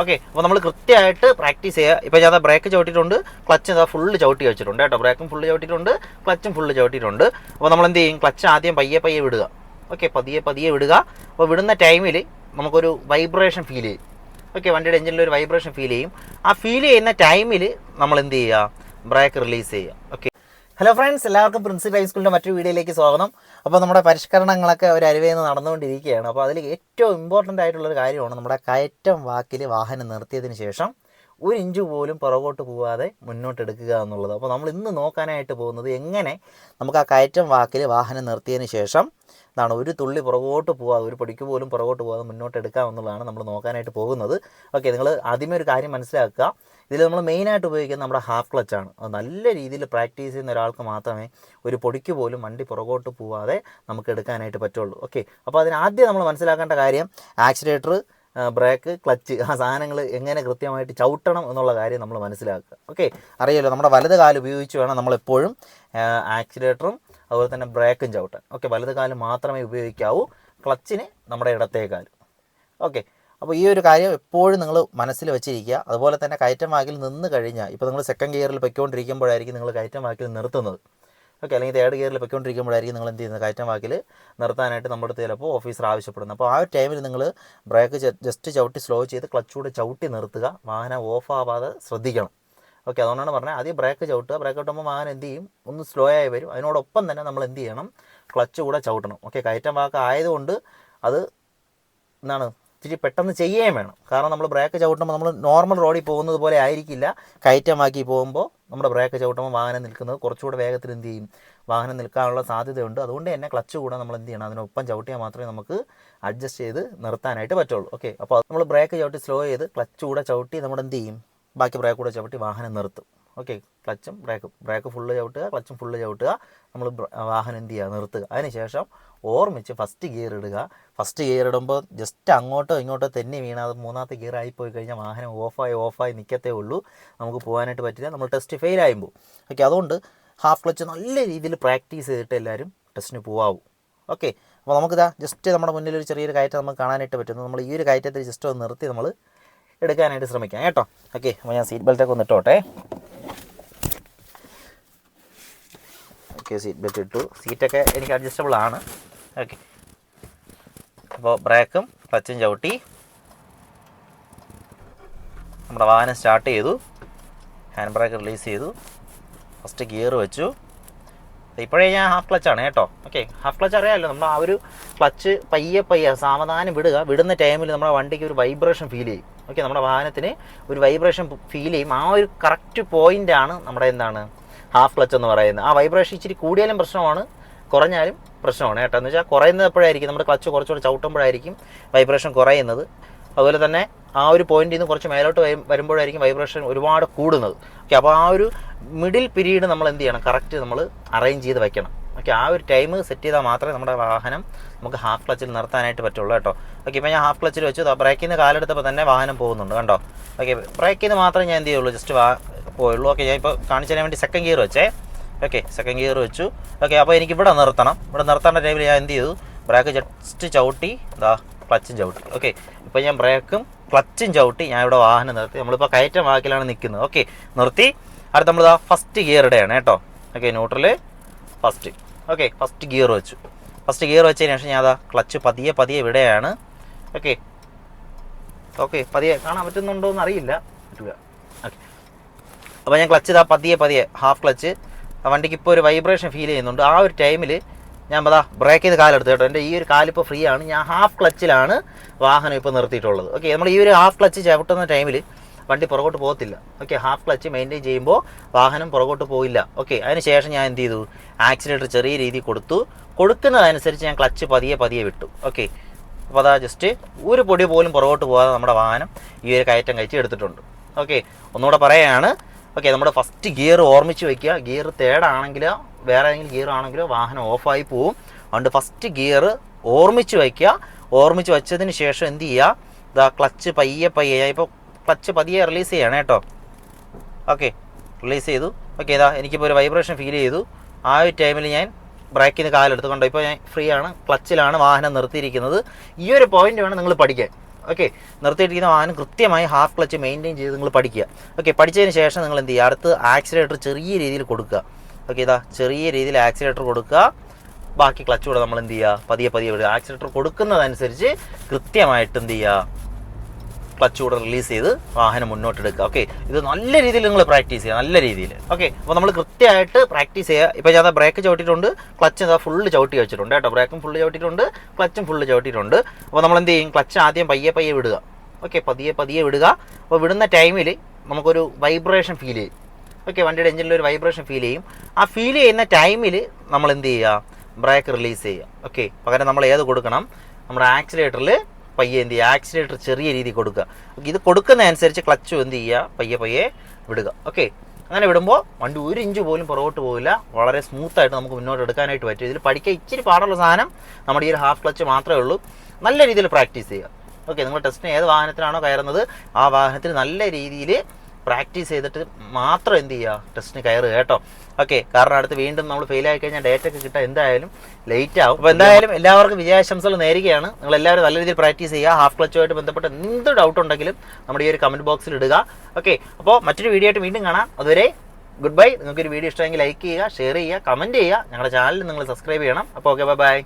Okay അപ്പോൾ നമ്മൾ കൃത്യമായിട്ട് പ്രാക്ടീസ് ചെയ്യുക ഇപ്പോൾ ഞാൻ ബ്രേക്ക് ചവിട്ടിയിട്ടുണ്ട്. ക്ലച്ച് ഇതാ ഫുള്ള് ചവിട്ടി വെച്ചിട്ടുണ്ട് കേട്ടോ. ബ്രേക്കും ഫുള്ള് ചവിട്ടിയിട്ടുണ്ട്. ക്ലച്ചും ഫുള്ള് ചവിട്ടിയിട്ടുണ്ട്. അപ്പോൾ നമ്മൾ എന്ത് ചെയ്യും? ക്ലച്ച് ആദ്യം പയ്യെ പയ്യെ വിടുക. ഓക്കെ പതിയെ പതിയെ വിടുക. അപ്പോൾ വിടുന്ന ടൈമിൽ നമുക്കൊരു വൈബ്രേഷൻ ഫീൽ ചെയ്യും. ഓക്കെ വണ്ടിയുടെ എഞ്ചിനിൽ ഒരു വൈബ്രേഷൻ ഫീൽ ചെയ്യും. ആ ഫീൽ ചെയ്യുന്ന ടൈമിൽ നമ്മൾ എന്ത് ചെയ്യുക? ബ്രേക്ക് റിലീസ് ചെയ്യുക. ഓക്കെ ഹലോ ഫ്രണ്ട്സ് എല്ലാവർക്കും പ്രിൻസിപ്പൽ ഹൈസ്കൂളിന്റെ മറ്റൊരു വീഡിയോയിലേക്ക് സ്വാഗതം. അപ്പോൾ നമ്മുടെ പരിഷ്കരണങ്ങളൊക്കെ ഒരു അരുവേന്ന് നടന്നുകൊണ്ടിരിക്കുകയാണ്. അപ്പോൾ അതിൽ ഏറ്റവും ഇമ്പോർട്ടന്റ് ആയിട്ടുള്ളൊരു കാര്യമാണ് നമ്മുടെ കയറ്റം വാക്കിൽ വാഹനം നിർത്തിയതിന് ശേഷം ഒരു ഇഞ്ച് പോലും പുറകോട്ട് പോവാതെ മുന്നോട്ട് എടുക്കുക എന്നുള്ളത്. അപ്പോൾ നമ്മൾ ഇന്ന് നോക്കാനായിട്ട് പോകുന്നത് എങ്ങനെ നമുക്ക് ആ കയറ്റം വാക്കിൽ വാഹനം നിർത്തിയതിന് ശേഷം എന്താണ് ഒരു തുള്ളി പുറകോട്ട് പോകാതെ ഒരു പൊടിക്ക് പോലും പുറകോട്ട് പോകാതെ മുന്നോട്ട് എടുക്കാം എന്നുള്ളതാണ് നമ്മൾ നോക്കാനായിട്ട് പോകുന്നത്. ഓക്കെ നിങ്ങൾ ആദ്യമേ ഒരു കാര്യം മനസ്സിലാക്കുക. ഇതിൽ നമ്മൾ മെയിനായിട്ട് ഉപയോഗിക്കുന്നത് നമ്മുടെ ഹാഫ് ക്ലച്ചാണ് അത് നല്ല രീതിയിൽ പ്രാക്ടീസ് ചെയ്യുന്ന ഒരാൾക്ക് മാത്രമേ ഒരു പൊടിക്ക് പോലും വണ്ടി പുറകോട്ട് പോവാതെ നമുക്ക് എടുക്കാനായിട്ട് പറ്റുള്ളൂ. ഓക്കെ അപ്പോൾ അതിന് ആദ്യം നമ്മൾ മനസ്സിലാക്കേണ്ട കാര്യം ആക്സിലേറ്റർ ബ്രേക്ക് ക്ലച്ച് ആ സാധനങ്ങൾ എങ്ങനെ കൃത്യമായിട്ട് ചവിട്ടണം എന്നുള്ള കാര്യം നമ്മൾ മനസ്സിലാക്കുക. ഓക്കെ അറിയാലോ നമ്മുടെ വലത് കാൽ ഉപയോഗിച്ച് വേണം നമ്മളെപ്പോഴും ആക്സിലേറ്ററും അതുപോലെ തന്നെ ബ്രേക്കും ചവിട്ടാൻ. ഓക്കെ വലത് കാൽ മാത്രമേ ഉപയോഗിക്കാവൂ. ക്ലച്ചിന് നമ്മുടെ ഇടത്തേ കാൽ. ഓക്കെ അപ്പോൾ ഈ ഒരു കാര്യം എപ്പോഴും നിങ്ങൾ മനസ്സിൽ വെച്ചിരിക്കുക. അതുപോലെ തന്നെ കയറ്റം വാക്കിൽ നിന്ന് കഴിഞ്ഞാൽ ഇപ്പോൾ നിങ്ങൾ സെക്കൻഡ് ഗിയറിൽ പൊയ്ക്കൊണ്ടിരിക്കുമ്പോഴായിരിക്കും നിങ്ങൾ കയറ്റം വാക്കിൽ നിർത്തുന്നത്. ഓക്കെ അല്ലെങ്കിൽ തേർഡ് ഗിയറിൽ പൊയ്ക്കൊണ്ടിരിക്കുമ്പോഴായിരിക്കും നിങ്ങൾ എന്ത് ചെയ്യുന്നത്? കയറ്റം വാക്കിൽ നിർത്താനായിട്ട് നമ്മുടെ അടുത്ത് ചിലപ്പോൾ ഓഫീസർ ആവശ്യപ്പെടുന്നത് അപ്പോൾ ആ ഒരു ടൈമിൽ നിങ്ങൾ ബ്രേക്ക് ജസ്റ്റ് ചവിട്ടി സ്ലോ ചെയ്ത് ക്ലച്ച് ക്ലച്ചൂടെ ചവിട്ടി നിർത്തുക. വാഹനം ഓഫ് ആവാതെ ശ്രദ്ധിക്കണം. ഓക്കെ അതുകൊണ്ടാണ് പറഞ്ഞത് ആദ്യം ബ്രേക്ക് ചവിട്ടുക. ബ്രേക്ക് ചവിട്ടുമ്പോൾ വാഹനം എന്ത് ചെയ്യും? ഒന്ന് സ്ലോ ആയി വരും. അതിനോടൊപ്പം തന്നെ നമ്മൾ എന്ത് ചെയ്യണം? ക്ലച്ച് കൂടെ ചവിട്ടണം. ഓക്കെ കയറ്റം വാക്ക് ആയതുകൊണ്ട് അത് എന്താണ്? ഇച്ചിരി പെട്ടെന്ന് ചെയ്യുകയും വേണം. കാരണം നമ്മൾ ബ്രേക്ക് ചവിട്ടുമ്പോൾ നമ്മൾ നോർമൽ റോഡിൽ പോകുന്നത് പോലെ ആയിരിക്കില്ല. കയറ്റമാക്കി പോകുമ്പോൾ നമ്മുടെ ബ്രേക്ക് ചവിട്ടുമ്പോൾ വാഹനം നിൽക്കുന്നത് കുറച്ചുകൂടെ വേഗത്തിൽ എന്ത് ചെയ്യും? വാഹനം നിൽക്കാനുള്ള സാധ്യതയുണ്ട്. അതുകൊണ്ട് തന്നെ ക്ലച്ച് കൂടെ നമ്മൾ എന്ത് ചെയ്യണം? അതിനൊപ്പം ചവിട്ടിയാൽ മാത്രമേ നമുക്ക് അഡ്ജസ്റ്റ് ചെയ്ത് നിർത്താനായിട്ട് പറ്റുള്ളൂ. ഓക്കെ അപ്പോൾ നമ്മൾ ബ്രേക്ക് ചവിട്ടി സ്ലോ ചെയ്ത് ക്ലച്ച് കൂടെ ചവിട്ടി നമ്മൾ എന്ത് ചെയ്യും? ബാക്കി ബ്രേക്ക് കൂടെ ചവിട്ടി വാഹനം നിർത്തും. ഓക്കെ ക്ലച്ചും ബ്രേക്കും. ബ്രേക്ക് ഫുള്ള് ചവിട്ടുക ക്ലച്ചും ഫുള്ള് ചവിട്ടുക. നമ്മൾ വാഹനം എന്ത് ചെയ്യുക? നിർത്തുക. അതിനുശേഷം ഓർമ്മിച്ച് ഫസ്റ്റ് ഗിയർ ഇടുക. ഫസ്റ്റ് ഗിയർ ഇടുമ്പോൾ ജസ്റ്റ് അങ്ങോട്ടോ ഇങ്ങോട്ടോ തന്നെ വീണാൽ മൂന്നാമത്തെ ഗിയർ ആയി പോയി കഴിഞ്ഞാൽ വാഹനം ഓഫായി ഓഫായി നിൽക്കത്തേ ഉള്ളൂ. നമുക്ക് പോകാനായിട്ട് പറ്റില്ല. നമ്മൾ ടെസ്റ്റ് ഫെയിൽ ആയുമ്പോൾ ഓക്കെ അതുകൊണ്ട് ഹാഫ് ക്ലച്ച് നല്ല രീതിയിൽ പ്രാക്ടീസ് ചെയ്തിട്ട് എല്ലാവരും ടെസ്റ്റിന് പോവാവും. ഓക്കെ അപ്പോൾ നമുക്കിതാ ജസ്റ്റ് നമ്മുടെ മുന്നിൽ ഒരു ചെറിയൊരു കയറ്റം നമുക്ക് കാണാനായിട്ട് പറ്റുന്നു. നമ്മൾ ഈ ഒരു കയറ്റത്തിൽ ജസ്റ്റ് ഒന്ന് നിർത്തി നമ്മൾ എടുക്കാനായിട്ട് ശ്രമിക്കാം കേട്ടോ. ഓക്കെ അപ്പോൾ ഞാൻ സീറ്റ് ബെൽറ്റൊക്കെ ഒന്ന് ഇട്ടോട്ടെ. ഓക്കെ സീറ്റ് ബെൽറ്റ് ഇട്ടു. സീറ്റൊക്കെ എനിക്ക് അഡ്ജസ്റ്റബിൾ ആണ്. ഓക്കെ അപ്പോൾ ബ്രേക്കും ക്ലച്ചും ചവിട്ടി. നമ്മുടെ വാഹനം സ്റ്റാർട്ട് ചെയ്തു. ഹാൻഡ് ബ്രേക്ക് റിലീസ് ചെയ്തു. ഫസ്റ്റ് ഗിയർ വെച്ചു. ഇപ്പോഴേ ഞാൻ ഹാഫ് ക്ലച്ചാണ് കേട്ടോ. ഓക്കെ ഹാഫ് ക്ലച്ച് അറിയാമല്ലോ നമ്മൾ ആ ഒരു ക്ലച്ച് പയ്യെ പയ്യെ സാവധാനം വിടുക വിടുന്ന ടൈമിൽ നമ്മുടെ വണ്ടിക്ക് ഒരു വൈബ്രേഷൻ ഫീൽ ചെയ്യും. ഓക്കെ നമ്മുടെ വാഹനത്തിന് ഒരു വൈബ്രേഷൻ ഫീൽ ചെയ്യും. ആ ഒരു കറക്റ്റ് പോയിന്റാണ് നമ്മുടെ എന്താണ്? ഹാഫ് ക്ലച്ച് എന്ന് പറയുന്നത്. ആ വൈബ്രേഷൻ ഇച്ചിരി കൂടിയാലും പ്രശ്നമാണ്. കുറഞ്ഞാലും പ്രശ്നമാണ് കേട്ടോ. എന്ന് വെച്ചാൽ കുറയുന്നത് എപ്പോഴായിരിക്കും നമ്മുടെ ക്ലച്ച് കുറച്ചുകൂടെ ചവിട്ടുമ്പോഴായിരിക്കും വൈബ്രേഷൻ കുറയുന്നത്. അതുപോലെ തന്നെ ആ ഒരു പോയിന്റിൽ നിന്ന് കുറച്ച് മേലോട്ട് വരുമ്പോഴായിരിക്കും വൈബ്രേഷൻ ഒരുപാട് കൂടുന്നത്. ഓക്കെ അപ്പോൾ ആ ഒരു മിഡിൽ പീരീഡ് നമ്മൾ എന്ത് ചെയ്യണം? കറക്റ്റ് നമ്മൾ അറേഞ്ച് ചെയ്ത് വെക്കണം. ഓക്കെ ആ ഒരു ടൈം സെറ്റ് ചെയ്താൽ മാത്രമേ നമ്മുടെ വാഹനം നമുക്ക് ഹാഫ് ക്ലച്ചിൽ നിർത്താനായിട്ട് പറ്റുള്ളൂ കേട്ടോ. ഓക്കെ ഇപ്പോൾ ഞാൻ ഹാഫ് ക്ലച്ചിൽ വെച്ചു. ബ്രേക്കിൽ നിന്ന് കാലെടുത്തപ്പോൾ തന്നെ വാഹനം പോകുന്നുണ്ട് കണ്ടോ? ഓക്കെ ബ്രേക്കിൽ നിന്ന് മാത്രമേ ഞാൻ എന്ത് ചെയ്യുള്ളൂ? ജസ്റ്റ് വാ പോയുള്ളൂ. ഓക്കെ ഞാൻ ഇപ്പോൾ കാണിച്ചു തരാൻ വേണ്ടി സെക്കൻഡ് ഗിയർ വെച്ചേ. ഓക്കെ സെക്കൻഡ് ഗിയർ വെച്ചു. ഓക്കെ അപ്പോൾ എനിക്ക് ഇവിടെ നിർത്തണം. ഇവിടെ നിർത്തേണ്ട ടൈമിൽ ഞാൻ എന്ത് ചെയ്തു? ബ്രേക്ക് ജസ്റ്റ് ചവിട്ടി ഇതാ ക്ലച്ചും ചവിട്ടി. ഓക്കെ ഇപ്പോൾ ഞാൻ ബ്രേക്കും ക്ലച്ചും ചവിട്ടി. ഞാൻ ഇവിടെ വാഹനം നിർത്തി. നമ്മളിപ്പോൾ കയറ്റം വാക്കിലാണ് നിൽക്കുന്നത്. ഓക്കെ നിർത്തി. അടുത്ത് നമ്മളിതാ ഫസ്റ്റ് ഗിയർ കേട്ടോ. Okay neutral first okay first gear വെച്ചു. ഫസ്റ്റ് ഗിയർ വെച്ചതിന് ശേഷം ഞാൻ അതാ ക്ലച്ച് പതിയെ പതിയെ വിടുകയാണ്. ഓക്കെ ഓക്കെ പതിയെ കാണാൻ പറ്റുന്നുണ്ടോ എന്ന് അറിയില്ല. പറ്റില്ല ഓക്കെ അപ്പോൾ ഞാൻ ക്ലച്ച് ഇതാ പതിയെ പതിയെ ഹാഫ് ക്ലച്ച് വണ്ടിക്ക് ഇപ്പോൾ ഒരു വൈബ്രേഷൻ ഫീൽ ചെയ്യുന്നുണ്ട്. ആ ഒരു ടൈമിൽ ഞാൻ അതാ ബ്രേക്ക് ചെയ്ത് കാലെടുത്തു കേട്ടോ. എന്റെ ഈ ഒരു കാലിപ്പോൾ ഫ്രീ ആണ്. ഞാൻ ഹാഫ് ക്ലച്ചിലാണ് വാഹനം ഇപ്പോൾ നിർത്തിയിട്ടുള്ളത്. ഓക്കെ നമ്മൾ ഈ ഒരു ഹാഫ് ക്ലച്ച് ചവിട്ടുന്ന ടൈമിൽ വണ്ടി പുറകോട്ട് പോകത്തില്ല. ഓക്കെ ഹാഫ് ക്ലച്ച് മെയിന്റെയിൻ ചെയ്യുമ്പോൾ വാഹനം പുറകോട്ട് പോയില്ല. ഓക്കെ അതിന് ശേഷം ഞാൻ എന്ത് ചെയ്തു? ആക്സിലേറ്റർ ചെറിയ രീതിയിൽ കൊടുത്തു. കൊടുക്കുന്നതനുസരിച്ച് ഞാൻ ക്ലച്ച് പതിയെ പതിയെ വിട്ടു. ഓക്കെ അപ്പോൾ അതാ ജസ്റ്റ് ഒരു പൊടി പോലും പുറകോട്ട് പോകാതെ നമ്മുടെ വാഹനം ഈ ഒരു കയറ്റം കഴിച്ച് എടുത്തിട്ടുണ്ട്. ഓക്കെ ഒന്നുകൂടെ പറയുകയാണ് ഓക്കെ നമ്മുടെ ഫസ്റ്റ് ഗിയർ ഓർമ്മിച്ച് വെക്കുക. ഗിയർ തേർഡാണെങ്കിലോ വേറെ ഏതെങ്കിലും ഗിയർ ആണെങ്കിലോ വാഹനം ഓഫായി പോവും. അതുകൊണ്ട് ഫസ്റ്റ് ഗിയർ ഓർമ്മിച്ച് വയ്ക്കുക ഓർമ്മിച്ച് വെച്ചതിന് ശേഷം എന്ത് ചെയ്യുക? ഇതാ ക്ലച്ച് പയ്യെ പയ്യെ ഇപ്പോൾ ക്ലച്ച് പതിയെ റിലീസ് ചെയ്യണം കേട്ടോ. ഓക്കെ റിലീസ് ചെയ്തു. ഓക്കെ ഇതാ എനിക്കിപ്പോൾ ഒരു വൈബ്രേഷൻ ഫീൽ ചെയ്തു. ആ ഒരു ടൈമിൽ ഞാൻ ബ്രേക്കിൽ നിന്ന് കാലെടുത്ത് കണ്ടോ ഇപ്പോൾ ഞാൻ ഫ്രീ ആണ്. ക്ലച്ചിലാണ് വാഹനം നിർത്തിയിരിക്കുന്നത്. ഈ ഒരു പോയിന്റ് വേണം നിങ്ങൾ പഠിക്കാൻ. ഓക്കെ നിർത്തിയിട്ടിരിക്കുന്ന വാഹനം കൃത്യമായി ഹാഫ് ക്ലച്ച് മെയിന്റെയിൻ ചെയ്ത് നിങ്ങൾ പഠിക്കുക. ഓക്കെ പഠിച്ചതിന് ശേഷം നിങ്ങൾ എന്ത് ചെയ്യുക? അടുത്ത് ആക്സിലേറ്റർ ചെറിയ രീതിയിൽ കൊടുക്കുക. ഓക്കെ ഇതാ ചെറിയ രീതിയിൽ ആക്സിലേറ്റർ കൊടുക്കുക. ബാക്കി ക്ലച്ച് കൂടെ നമ്മൾ എന്ത് ചെയ്യുക? പതിയെ പതിയെ ആക്സിലേറ്റർ കൊടുക്കുന്നതനുസരിച്ച് കൃത്യമായിട്ട് എന്ത് ചെയ്യുക? ക്ലച്ച് കൂടെ റിലീസ് ചെയ്ത് വാഹനം മുന്നോട്ട് എടുക്കുക ഓക്കെ ഇത് നല്ല രീതിയിൽ നിങ്ങൾ പ്രാക്ടീസ് ചെയ്യുക. നല്ല രീതിയിൽ. ഓക്കെ അപ്പോൾ നമ്മൾ കൃത്യമായിട്ട് പ്രാക്ടീസ് ചെയ്യുക. ഇപ്പോൾ ഞാൻ ബ്രേക്ക് ചവിട്ടിയിട്ടുണ്ട്. ക്ലച്ച് ഇതാ ഫുള്ള് ചവിട്ടി വെച്ചിട്ടുണ്ട് കേട്ടോ. ബ്രേക്കും ഫുള്ള് ചവിട്ടിയിട്ടുണ്ട്. ക്ലച്ചും ഫുള്ള് ചവിട്ടിയിട്ടുണ്ട്. അപ്പോൾ നമ്മൾ എന്ത് ചെയ്യും? ക്ലച്ച് ആദ്യം പയ്യെ പയ്യെ വിടുക. ഓക്കെ പതിയെ പതിയെ വിടുക. അപ്പോൾ വിടുന്ന ടൈമിൽ നമുക്കൊരു വൈബ്രേഷൻ ഫീൽ ചെയ്യും. ഓക്കെ വണ്ടിയുടെ എഞ്ചിനിൽ ഒരു വൈബ്രേഷൻ ഫീൽ ചെയ്യും. ആ ഫീൽ ചെയ്യുന്ന ടൈമിൽ നമ്മൾ എന്ത് ചെയ്യുക? ബ്രേക്ക് റിലീസ് ചെയ്യുക. ഓക്കെ പകരം നമ്മൾ ഏത് കൊടുക്കണം? നമ്മുടെ ആക്സിലേറ്ററിൽ പയ്യെ എന്ത് ചെയ്യുക? ആക്സിലേറ്റർ ചെറിയ രീതിയിൽ കൊടുക്കുക. ഇത് കൊടുക്കുന്ന അനുസരിച്ച് ക്ലച്ച് എന്ത് ചെയ്യുക? പയ്യെ പയ്യെ വിടുക. ഓക്കെ അങ്ങനെ വിടുമ്പോൾ വണ്ടി ഒരു ഇഞ്ച് പോലും പുറകോട്ട് പോകില്ല വളരെ സ്മൂത്തായിട്ട് നമുക്ക് മുന്നോട്ട് എടുക്കാനായിട്ട് പറ്റും. ഇതിൽ പഠിക്കാൻ ഇച്ചിരി പാടുള്ള സാധനം നമ്മുടെ ഈ ഒരു ഹാഫ് ക്ലച്ച് മാത്രമേ ഉള്ളൂ. നല്ല രീതിയിൽ പ്രാക്ടീസ് ചെയ്യുക. ഓക്കെ നിങ്ങൾ ടെസ്റ്റിന് ഏത് വാഹനത്തിലാണോ കയറുന്നത് ആ വാഹനത്തിൽ നല്ല രീതിയിൽ പ്രാക്ടീസ് ചെയ്തിട്ട് മാത്രം എന്ത് ചെയ്യുക ടെസ്റ്റിന് കയറുക കേട്ടോ. ഓക്കെ കാരണം അടുത്ത് വീണ്ടും നമ്മൾ ഫെയിൽ ആയി കഴിഞ്ഞാൽ ഡേറ്റ് ഒക്കെ കിട്ടാൻ എന്തായാലും ലേറ്റ് ആവും. അപ്പോൾ എന്തായാലും എല്ലാവർക്കും വിജയാശംസകൾ നേരുകയാണ്. നിങ്ങൾ എല്ലാവരും നല്ല രീതിയിൽ പ്രാക്ടീസ് ചെയ്യുക. ഹാഫ് ക്ലച്ചുമായിട്ട് ബന്ധപ്പെട്ട് എന്ത് ഡൗട്ട് ഉണ്ടെങ്കിലും നമ്മുടെ ഈ ഒരു കമന്റ് ബോക്സിൽ ഇടുക. ഓക്കെ അപ്പോൾ മറ്റൊരു വീഡിയോ ആയിട്ട് വീണ്ടും കാണാം. അതുവരെ ഗുഡ് ബൈ നിങ്ങൾക്ക് ഒരു വീഡിയോ ഇഷ്ടമെങ്കിൽ ലൈക്ക് ചെയ്യുക ഷെയർ ചെയ്യുക കമന്റ് ചെയ്യുക. ഞങ്ങളുടെ ചാനൽ നിങ്ങൾ സബ്സ്ക്രൈബ് ചെയ്യണം. അപ്പോൾ ഓക്കെ ബൈ ബൈ